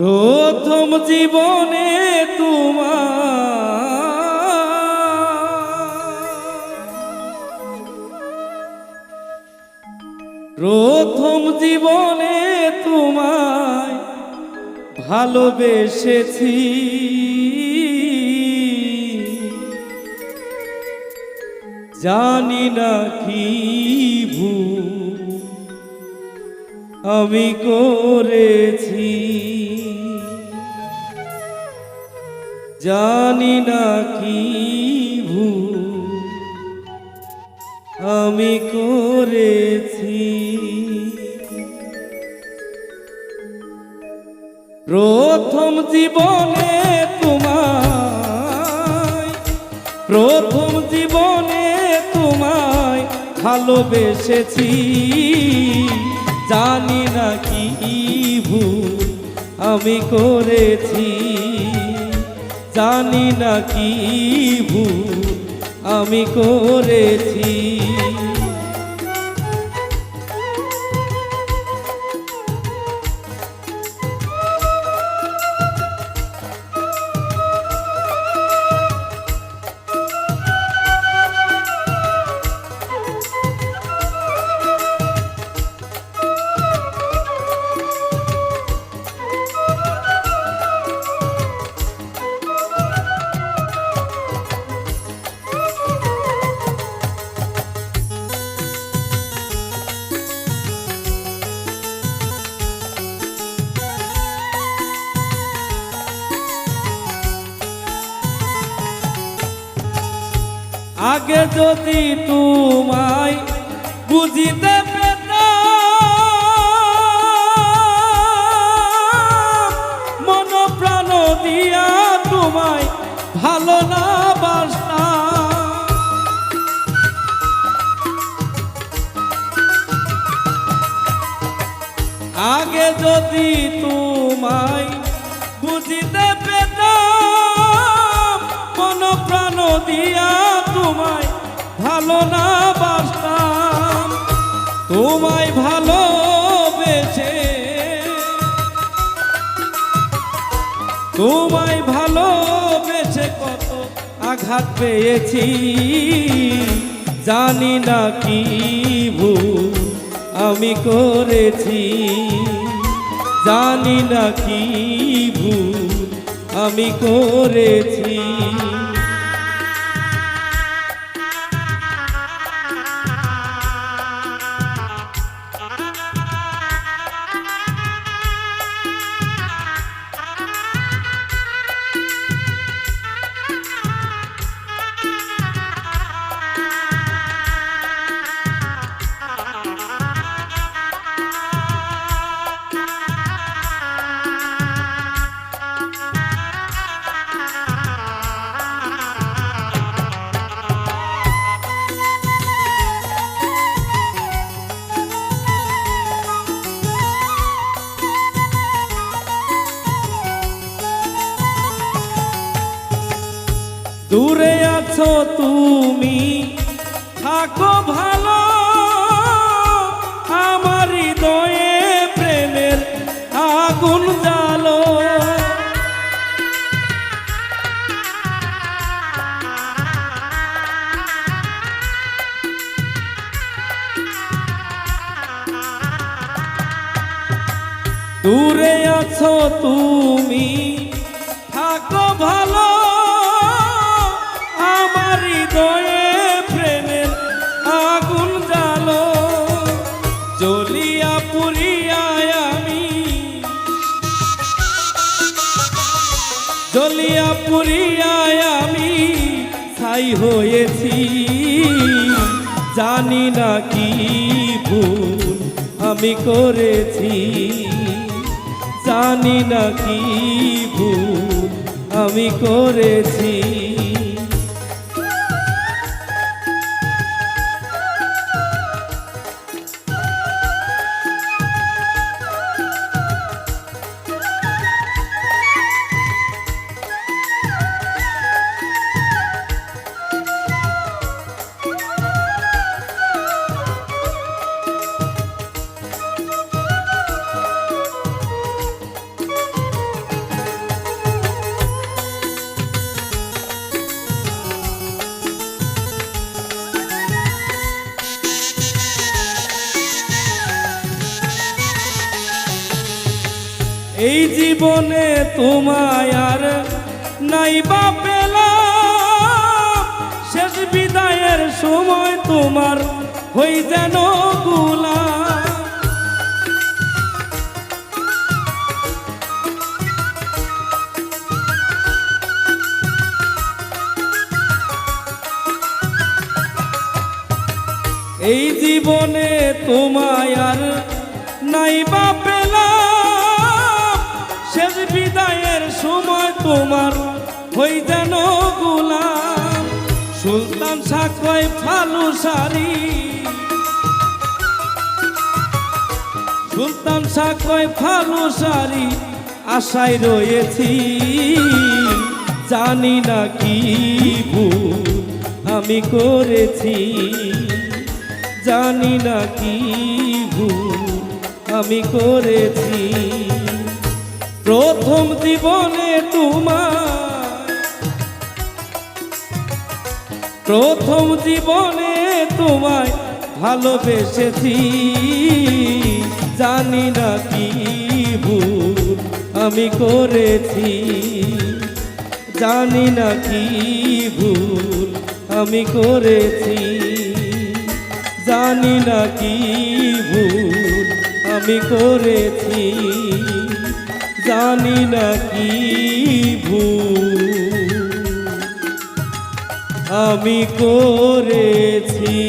প্রথম জীবনে তোমার প্রথম জীবনে তোমায় ভালোবেসেছি। জানি না কি ভুল আমি করেছি। জানি না কি ভুল আমি করেছি। প্রথম জীবনে তোমায়, প্রথম জীবনে তোমায় ভালোবেসেছি। জানি না কি ভুল আমি করেছি। জানি না কি ভুল আমি করেছি। আগে যদি তোমায় বুঝিতে মন প্রাণ দিয়া তোমায় ভালো না আগে যদি তোমায় বুঝিতে পেতাম মন প্রাণ দিয়া তোমায় ভালো না বাসতাম, তোমায় ভালোবেসে। তোমায় ভালোবেসে কত আঘাত পেয়েছি, জানি না কি ভুল আমি করেছি, জানি না কি ভুল আমি করেছি। দূরে আছো তুমি, থাকো ভালো। আমার হৃদয়ে প্রেমের আগুন জালো দূরে আছো তুমি, থাকো ভালো। আগুন আমি। আমি ছাই হয়েছি। জানি না কি ভুল আমি করেছি। জানি না কি ভুল আমি করেছি। এই জীবনে তোমায় আর নাই বা শেষ বিদায়ের সময় তোমার হই যেন গুলাম। এই জীবনে তোমায় আর নাই বা সময় তোমার হই যেন গুলাম। সুলতান সাকয় ফালু সারি সুলতান সাকয় ফালু সারি আশায় রয়েছি। জানি না কি ভুল আমি করেছি। জানি না কি ভুল আমি করেছি। প্রথম জীবনে তোমার প্রথম জীবনে তোমায় ভালোবেসেছি। জানি না কি ভুল আমি করেছি। জানি না কি ভুল আমি করেছি। জানি না কি ভুল আমি করেছি। জানি না কি ভুল। আমি করেছি